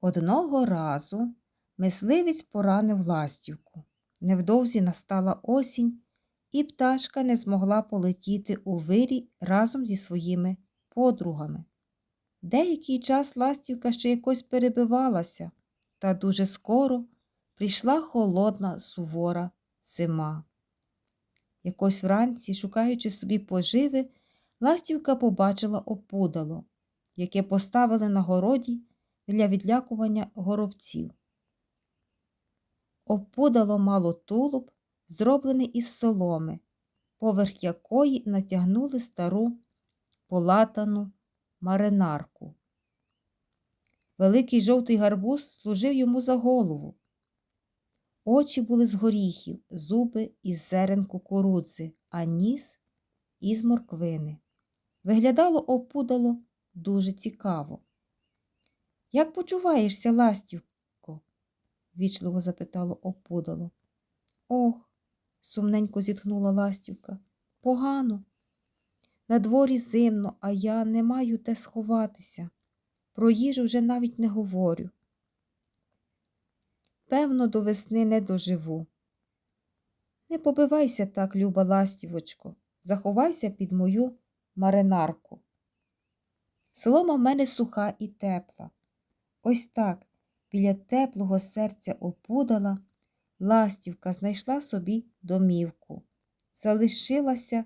Одного разу мисливець поранив ластівку. Невдовзі настала осінь, і пташка не змогла полетіти у вирій разом зі своїми подругами. Деякий час ластівка ще якось перебивалася, та дуже скоро прийшла холодна сувора зима. Якось вранці, шукаючи собі поживи, ластівка побачила опудало, яке поставили на городі для відлякування горобців. Опудало мало тулуб, зроблений із соломи, поверх якої натягнули стару полатану маринарку. Великий жовтий гарбуз служив йому за голову. Очі були з горіхів, зуби із зерен кукурудзи, а ніс із морквини. Виглядало опудало дуже цікаво. Як почуваєшся, ластівко? вічливо запитало опудало. Ох, сумненько зітхнула ластівка. Погано. На дворі зимно, а я не маю де сховатися. Про їжу вже навіть не говорю. Певно, до весни не доживу. Не побивайся так, люба ластівочко, заховайся під мою маринарку. Солома в мене суха і тепла. Ось так, біля теплого серця опудала, ластівка знайшла собі домівку. Залишилася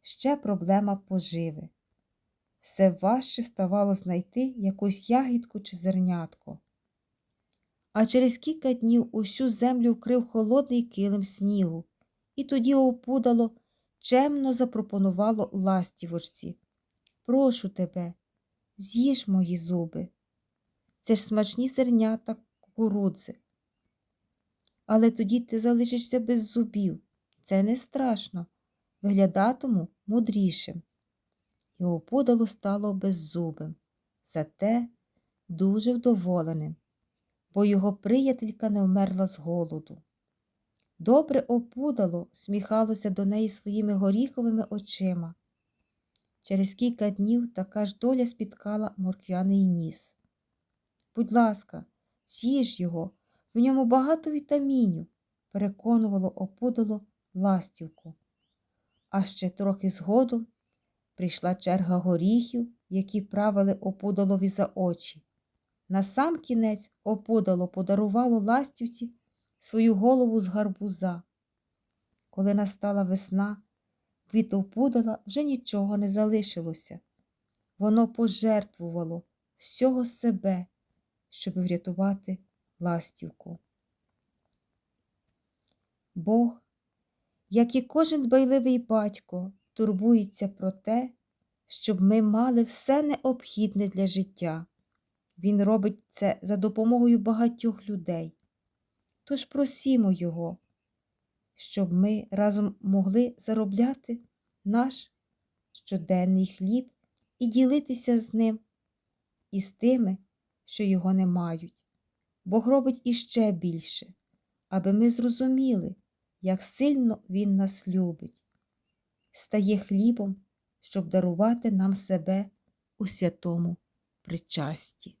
ще проблема поживи. Все важче ставало знайти якусь ягідку чи зернятко. А через кілька днів усю землю вкрив холодний килим снігу, і тоді опудало чемно запропонувало ластівочці. Прошу тебе, з'їж мої зуби. Це ж смачні зернята кукурудзи. Але тоді ти залишишся без зубів. Це не страшно, виглядатиму мудрішим. І опудало стало беззубим, зате дуже вдоволеним, бо його приятелька не вмерла з голоду. Добре опудало сміхалося до неї своїми горіховими очима. Через кілька днів така ж доля спіткала морквяний ніс. Будь ласка, з'їж його, в ньому багато вітамінів, переконувало опудало ластівку. А ще трохи згодом прийшла черга горіхів, які правили опудалові за очі. На сам кінець опудало подарувало ластівці свою голову з гарбуза. Коли настала весна, від опудала вже нічого не залишилося. Воно пожертвувало всього себе, щоб врятувати ластівку. Бог, як і кожен дбайливий батько, турбується про те, щоб ми мали все необхідне для життя. Він робить це за допомогою багатьох людей. Тож просімо Його, щоб ми разом могли заробляти наш щоденний хліб і ділитися з ним і з тими, що його не мають. Бог робить іще більше, аби ми зрозуміли, як сильно Він нас любить, стає хлібом, щоб дарувати нам себе у святому причасті.